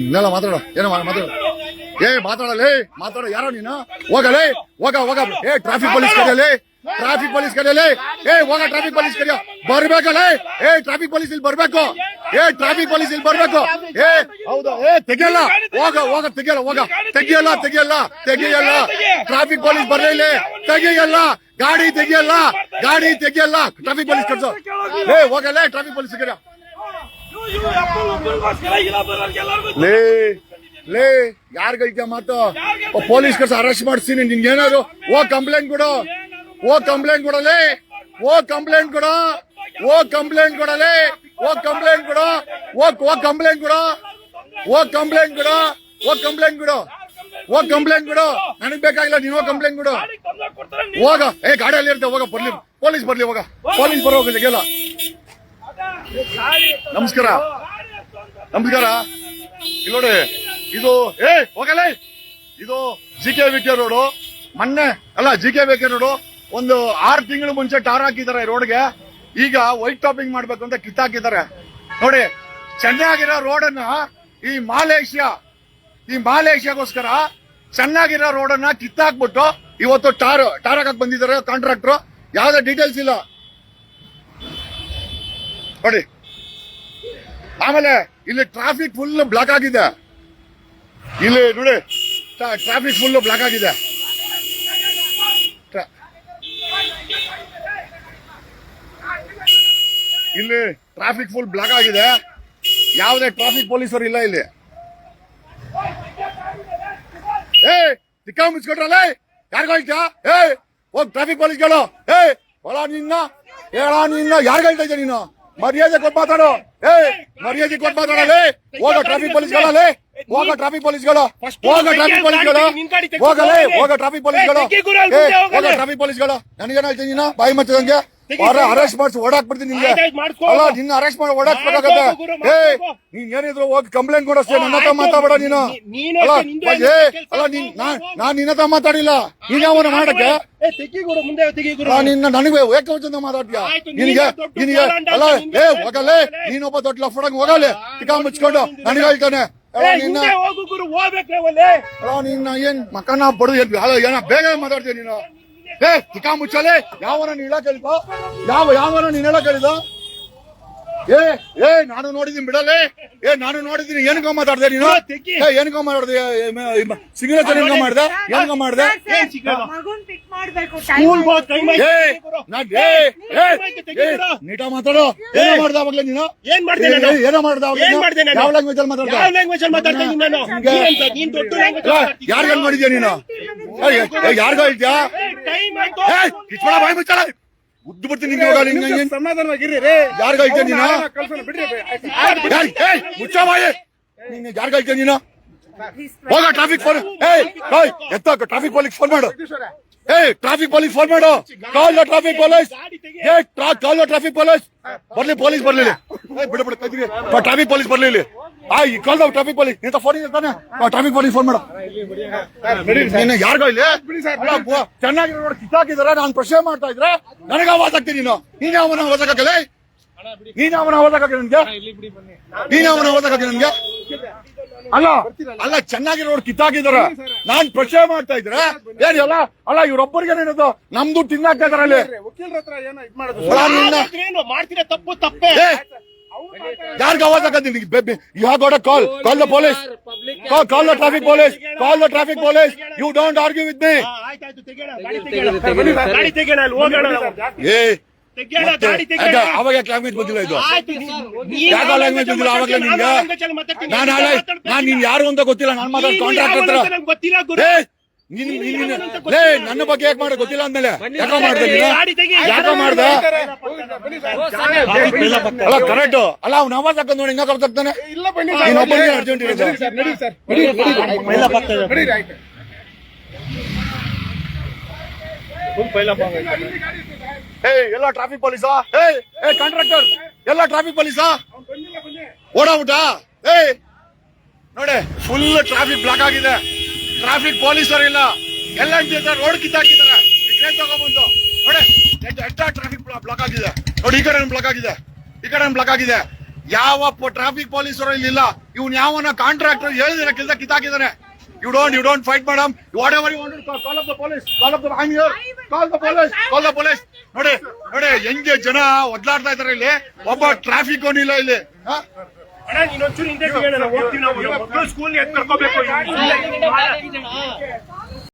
ಇನ್ನೆಲ್ಲ ಮಾತಾಡ. ಏನೋ ಮಾತಾಡ. ಏ ಮಾತಾಡಲೇ ಮಾತಾಡ. ಯಾರೋ ನೀನು? ಹೋಗಲೇ ಹೋಗ ಹೋಗ. ಏ ಟ್ರಾಫಿಕ್ ಪೊಲೀಸ್ ಕರೆಯಲೇ ಟ್ರಾಫಿಕ್ ಪೊಲೀಸ್ ಕರೆಯಲೇ ಏ, ಹೋಗ ಟ್ರಾಫಿಕ್ ಪೊಲೀಸ್ ಕರೆಯ ಬರ್ಬೇಕಲ್ಲೇ ಏ ಟ್ರಾಫಿಕ್ ಪೊಲೀಸ್ ಇಲ್ಲಿ ಬರ್ಬೇಕು. ಏ ಟ್ರಾಫಿಕ್ ಪೊಲೀಸ್ ಇಲ್ಲಿ ಬರ್ಬೇಕು. ಏ, ಹೌದಾ. ಏ, ತೆಗಿಯಲ್ಲ. ಹೋಗ ಹೋಗ, ತೆಗಿಯಲ್ಲ ಹೋಗ. ತೆಗಿಯಲ್ಲ ತೆಗಿಯಲ್ಲ ತೆಗಿಯಲ್ಲ. ಟ್ರಾಫಿಕ್ ಪೊಲೀಸ್ ಬರ್ಲಿಲ್ಲ ತೆಗಿಯಲ್ಲ. ಗಾಡಿ ತೆಗಿಯಲ್ಲ. ಗಾಡಿ ತೆಗಿಯಲ್ಲ. ಟ್ರಾಫಿಕ್ ಪೊಲೀಸ್ ಕರ್ಸು ಏ ಹೋಗಲೇ ಟ್ರಾಫಿಕ್ ಪೊಲೀಸ್ ಕರೆಯ ಲೇ ಲೇ ಯಾರಿಗೈತೆ ಮಾತು? ಪೊಲೀಸ್ ಕರ್ಸ ಅರೆಸ್ಟ್ ಮಾಡಿಸ್ತೀನಿ ನಿನ್ಗೆ ಏನಾದ್ರು? ಓ ಕಂಪ್ಲೇಂಟ್ ಕೊಡು. ಓ ಕಂಪ್ಲೇಂಟ್ ಕೊಡಲೇ ಓ ಕಂಪ್ಲೇಂಟ್ ಕೊಡ. ಓ ಕಂಪ್ಲೇಂಟ್ ಕೊಡಲೇ ಓ ಕಂಪ್ಲೇಂಟ್ ಕೊಡು. ಓ ಓ ಕಂಪ್ಲೇಂಟ್ ಕೊಡ. ಓ ಕಂಪ್ಲೇಂಟ್ ಕೊಡ. ಓ ಕಂಪ್ಲೇಂಟ್ ಕೊಡು. ಓ ಕಂಪ್ಲೇಂಟ್ ಕೊಡು. ನನಗ್ ಬೇಕಾಗಿಲ್ಲ ನೀನು ಕಂಪ್ಲೇಂಟ್ ಕೊಡು. ಹೋಗ. ಏ ಗಾಡಿಯಲ್ಲಿ ಇರ್ತೆ ಹೋಗ ಬರ್ಲಿ. ಪೊಲೀಸ್ ಬರ್ಲಿ ಹೋಗ. ಪೊಲೀಸ್ ಬರೋ ಹೋಗಿಲ್ಲ ನಮಸ್ಕಾರ. ನಮಸ್ಕಾರ. ಇಲ್ಲಿ ನೋಡಿ, ಇದು, ಏ ಹೋಗಲ್ಲ ಇದು G K V K road. ಮೊನ್ನೆ, ಅಲ್ಲ, G K V K road. ಒಂದು ಆರು ತಿಂಗಳು ಮುಂಚೆ ಟಾರ್ ಹಾಕಿದ್ದಾರೆ ರೋಡ್ಗೆ. ಈಗ ವೈಟ್ ಟಾಪಿಂಗ್ ಮಾಡ್ಬೇಕು ಅಂತ ಕಿತ್ತಾಕಿದ್ದಾರೆ ನೋಡಿ, ಚೆನ್ನಾಗಿರೋ ರೋಡನ್ನ ಈ ಮಾಲೇಷ್ಯಾ, ಈ ಮಾಲೇಷ್ಯಾಗೋಸ್ಕರ ಚೆನ್ನಾಗಿರೋ ರೋಡನ್ನ ಕಿತ್ತಾಕ್ಬಿಟ್ಟು ಇವತ್ತು ಟಾರ್ ಟಾರ್ ಹಾಕಕ್ ಬಂದಿದ್ದಾರೆ ಕಾಂಟ್ರಾಕ್ಟ್ರು. ಯಾವ್ದೇ ಡೀಟೇಲ್ಸ್ ಇಲ್ಲ. ನೋಡಿ. ಆಮೇಲೆ ಇಲ್ಲಿ ಟ್ರಾಫಿಕ್ ಫುಲ್ ಬ್ಲಾಕ್ ಆಗಿದೆ. ಇಲ್ಲಿ ನೋಡಿ ಟ್ರಾಫಿಕ್ ಫುಲ್ ಬ್ಲಾಕ್ ಆಗಿದೆ. ಇಲ್ಲಿ ಟ್ರಾಫಿಕ್ ಫುಲ್ ಬ್ಲಾಕ್ ಆಗಿದೆ. ಯಾವುದೇ ಟ್ರಾಫಿಕ್ ಪೊಲೀಸರು ಇಲ್ಲ ಇಲ್ಲಿ. ಏ ತಿಕ್ಕ ಮುಚ್ಕೊಟ್ರಲ್ಲ ಯಾರಿಗ ಹೇಳ್ತೀಯ? ಏ ಹೋಗ್ ಟ್ರಾಫಿಕ್ ಪೊಲೀಸ್ಗಳು ಏ ಹೊಲ ನಿನ್ನ ಹೇಳ ನಿನ್ನ ಯಾರಿಗ ಹೇಳ್ತಾ ಇದ್ದೆ ನೀನು? ಮರ್ಯಾದೆ ಕೊಟ್ಟು ಮಾತಾಡು. ಏ ಮರ್ಯಾದೆ ಕೊಟ್ಟು ಮಾತಾಡಲೇ ಹೋಗ ಟ್ರಾಫಿಕ್ ಪೊಲೀಸ್ಗಳಲ್ಲೇ ಹೋಗ ಟ್ರಾಫಿಕ್ ಪೊಲೀಸ್ಗಳು ಹೋಗ ಟ್ರಾಫಿಕ್ ಪೊಲೀಸ್ಗಳು ಹೋಗಲೇ ಹೋಗ ಟ್ರಾಫಿಕ್ ಪೊಲೀಸ್ಗಳು ಏ ಹೋಗ. ಟ್ರಾಫಿಕ್ ಪೊಲೀಸ್ಗಳು ನನಗೇನು ಹೇಳ್ತೀನಿ ನೀನು? ಬಾಯಿ ಮಚ್ಚದಂಗೆ? ಅರೆಸ್ಟ್ ಮಾಡಿಸಿ ಓಡಾಕ್ಬಿಡ್ತೀನಿ ನಿಮ್ಗೆ. ಅಲ್ಲ ನಿನ್ನ ಅರೆಸ್ಟ್ ಮಾಡಿ ಓಡಾಕ್ಬೇಕಾಗತ್ತೆ ಏ. ನೀನ್ ಏನಿದ್ರು ಹೋಗಿ ಕಂಪ್ಲೇಂಟ್ ಕೊಡಷ್ಟೇ ನನ್ನ ಹತ್ರ ಮಾತಾಡ ನೀನು. ಅಲ್ಲ ಏ ಅಲ್ಲ ನೀನ್. ನಾನ್ ನಿನ್ನ ಹತ್ರ ಮಾತಾಡಿಲ್ಲ. ನೀನ್ ಯಾವ ಮಾಡಕ್ಕೆ ನಿನ್ನ ನನಗೆ ಏಕವಚನ ಮಾತಾಡ್ತೀಯ? ಆಯ್ತು, ನೀನು ನಿನಗೆ ನಿನಗೆ ಅಲ್ಲ ಏ ಹೋಗಲೇ. ನೀನೊಬ್ಬ ದೊಡ್ಡ ಲಫಡಂಗ್ ಹೋಗಲೇ. ತಿಕ್ಕ ಮುಚ್ಕೊಂಡು. ನನಗೆ ಹೇಳ್ತಾನೆ. ನಿನ್ನ ಏನ್ ಬಡ ಏನ ಬೇಗ ಮಾತಾಡ್ತೀಯ ನೀನು? ಏ ತಿಕ್ಕ ಮುಚ್ಚಲೆ. ಯಾವನ ಹೇಳಿದ ಯಾವ ಯಾವನ ನೀನ್ ಹೇಳ ಹೇಳಿದ ಏ ಏ ನಾನು ನೋಡಿದೀನಿ ಬಿಡಲೇ. ಏ ನಾನು ನೋಡಿದೀನಿ ಏನಕ್ಕ ಮಾತಾಡ್ದೆ ನೀನು. ಏ ಏನಕ್ಕ ಮಾತಾಡ್ದೆ? ಸಿಗ್ನೇಚರ್ ಏನಕ್ಕ ಮಾಡ್ದೆ? ಏನಕ್ಕ ಮಾಡ್ದೆ? ನೀಟ ಮಾತಾಡೋ. ಏನ ಮಾಡ್ದ ಅವಾಗ್ಲೇ ನೀನು? ಏನ್ ಮಾಡ್ದೆ ಏನೋ ಮಾಡ್ದ ಯಾವ ಲ್ಯಾಂಗ್ವೇಜ್ ಅಲ್ಲಿ ಮಾತಾಡ್ತಾ ಯಾರ್ಗ ಇದ್ಯಾ? ನೀನು ಯಾರಿಗ ಹೇಳ್ತೀಯಾ ಕಿಚ್ಬೇಡ ಬಾಯ್ ಮುಚ್ಚಲ ಉದ್ದು ಬಿಡ್ತೀನಿ ನಿಂಗೆ ಇವಾಗ ನಿಂಗೆ ಹಿಂಗೆ ಸಮಾಧಾನವಾಗಿರಿ ರೇ. ಯಾರ್ಗ ಹೇಳ್ತೀಯ ನೀನು? ಕಳ್ಸೋಣ ಬಿಡ್ರಿ ಯಾರ್ ಏಯ್ ಮುಚ್ಚ ಬಾಯಿ. ನೀನು ಯಾರ್ಗ ಹೇಳ್ತೀಯ ನೀನು? ಹೋಗ ಟ್ರಾಫಿಕ್ ಫೋನ್ ಏಯ್ ಏಯ್ ಎತ್ತಾಕ ಟ್ರಾಫಿಕ್ ಪೊಲೀಸ್ ಫೋನ್ ಮಾಡು. ಏಯ್ ಟ್ರಾಫಿಕ್ ಪೊಲೀಸ್ ಫೋನ್ ಮಾಡು. ಕಾಲ್ ಟ್ರಾಫಿಕ್ ಪೊಲೀಸ್ ಏ ಕಾಲ್ ಟ್ರಾಫಿಕ್ ಪೊಲೀಸ್ ಬರ್ಲಿ ಪೊಲೀಸ್ ಬರ್ಲಿ. ಬಿಡ ಬಿಡು ಟ್ರಾಫಿಕ್ ಪೊಲೀಸ್ ಬರ್ಲಿ ಇಲ್ಲಿ ಆ ಈ ಕಾಲ್ ದ ಟ್ರಾಫಿಕ್ ಪೊಲೀಸ್ ನಿಂತ ಫೋನ್ ತಾನೆ? ಟ್ರಾಫಿಕ್ ಪೊಲೀಸ್ ಫೋನ್ ಮಾಡು. ನೀನು ಯಾರಿಗೋ ಇಲ್ಲಿ? ಚೆನ್ನಾಗಿರೋ ನೋಡಿ ಕಿತ್ತಾಕಿದಾರೆ ನಾನು ಪ್ರಶ್ನೆ ಮಾಡ್ತಾ ಇದ್ರೆ ನನಗೆ ಆವಾಜ್ ಆಗ್ತೀನಿ ನೀನು. ನೀನ್ ಅವನ ಆವಾಜ್ ಹಾಕಲ್ಲ ನೀನ್ ಅವನ ಆವಾಜ್ ಹಾಕಿ ನನ್ಗೆ. ನೀನ್ ಅವನ ಆವಾಜ್ ಹಾಕಿ ನನ್ಗೆ. ಅಲ್ಲ ಅಲ್ಲ ಚೆನ್ನಾಗಿರೋ ಕಿತ್ತಾಕಿದಾರೆ. ನಾನ್ ಪ್ರಶ್ನೆ ಮಾಡ್ತಾ ಇದ್ರೆ ಏನ್ ಅಲ್ಲ ಅಲ್ಲ ಇವ್ರೊಬ್ಬರಿಗೆ ಏನದು? ನಮ್ದು ತಿನ್ನಾಕ್ತಾ ಇದಾರೆ ಅಲ್ಲಿ. ವಕೀಲರ ಹತ್ರ ಏನೋ ಇದ್ ಮಾಡೋದು. ಅಲ್ಲ, ನಿನ್ನ ಏನು ಮಾಡ್ತೀರಾ ತಪ್ಪು ತಪ್ಪೇ. ಯಾರ್ಗ ಆವಾಜ್ ಹಾಕತ್ತೀನಿ you have got call call the police call the traffic police call the traffic police you don't argue with me. ಏ ಅವಾಗ ಲ್ಯಾಂಗ್ವೇಜ್ ಬಂದಿಲ್ಲ ಇದು? ಆಯ್ತು ನೀನ್- ಯಾಕೆ ನೀನ್ ಲ್ಯಾಂಗ್ವೇಜ್ ಬಂದಿಲ್ಲ ಅವಾಗಲೇ ನಾನು ನಿನ್ಗೆ. ನಾನು ನಾಳೆ ಮಾತಾಡ್ತಾ ನೀನ್ ಯಾರು ಅಂತ ಗೊತ್ತಿಲ್ಲ. ನಾನು ಮಾತಾಡ್ ನೀನು ಕಾಂಟ್ರಾಕ್ಟ್ ಹತ್ರ. ಲೇ ನನ್ನ ಬಗ್ಗೆ ಯಾಕೆ ಮಾಡೋದು ಗೊತ್ತಿಲ್ಲ ಅಂದ್ಮೇಲೆ? ಯಾಕೋ ಮಾಡ್ದೆ ಯಾಕೋ ಮಾಡ್ದೆ? ಅಲ್ಲ ಕರೆಕ್ಟ್. ಅಲ್ಲ ಅವ್ನ ಅವಾಜ್ ಹಾಕೊಂಡ್ ನೋಡಿ ಹಿಂಗ ನೀನ್ ಒಬ್ಬನಿಗೆ ಅರ್ಜೆಂಟ್ ಇರೋದು. ನಡಿ ಸರ್ ನಡಿ ಸರ್. ನಡಿ ನಡಿ ನಡಿ ಆಯ್ತು. ಏ ಎಲ್ಲ ಟ್ರಾಫಿಕ್ ಪೊಲೀಸಾ ಏ ಏ ಕಾಂಟ್ರಾಕ್ಟರ್ ಎಲ್ಲ ಟ್ರಾಫಿಕ್ ಪೊಲೀಸಾ ಓಡಾಬಿಟ್ಟ ಏ ನೋಡಿ ಫುಲ್ ಟ್ರಾಫಿಕ್ ಬ್ಲಾಕ್ ಆಗಿದೆ. ಟ್ರಾಫಿಕ್ ಪೊಲೀಸರು ಇಲ್ಲ ಎಲ್ಲ ರೋಡ್ ಕಿತ್ತಾಕಿದ್ದಾರೆ. ಟ್ರೈನ್ ತಗೊಂಡ್ಬಂದು, ನೋಡಿ ಎಷ್ಟ ಟ್ರಾಫಿಕ್ ಬ್ಲಾಕ್ ಆಗಿದೆ. ನೋಡಿ, ಈ ಕಡೆ ಬ್ಲಾಕ್ ಆಗಿದೆ. ಈ ಕಡೆ ಬ್ಲಾಕ್ ಆಗಿದೆ. ಯಾವ ಟ್ರಾಫಿಕ್ ಪೊಲೀಸ್ ಅವರು ಇಲ್ಲಿಲ್ಲ. ಇವ್ನ ಯಾವನ ಕಾಂಟ್ರಾಕ್ಟರ್ ಹೇಳಿದ್ರೆ ಕೆಲಸ ಕಿತ್ತಾಕಿದ್ದಾನೆ. You don't you don't fight madam whatever you want call off the police call off the I hear call the police call the police ನೋಡಿ ನೋಡಿ, ಹೆಂಗೆ ಜನ ಒದ್ಲಾಡ್ತಾ ಇದಾರೆ ಇಲ್ಲಿ. ಒಬ್ಬ ಟ್ರಾಫಿಕ್ ಅವನಿಲ್ಲ ಇಲ್ಲಿ. ಹಾ? ಅಣ್ಣ ನೀನೊಂಚೂರು ಹಿಂದೆ ಹೋಗ್ತೀವಿ ನಾವು. ಮಕ್ಕಳು ಸ್ಕೂಲ್ ಎತ್ ಕರ್ಕೋಬೇಕು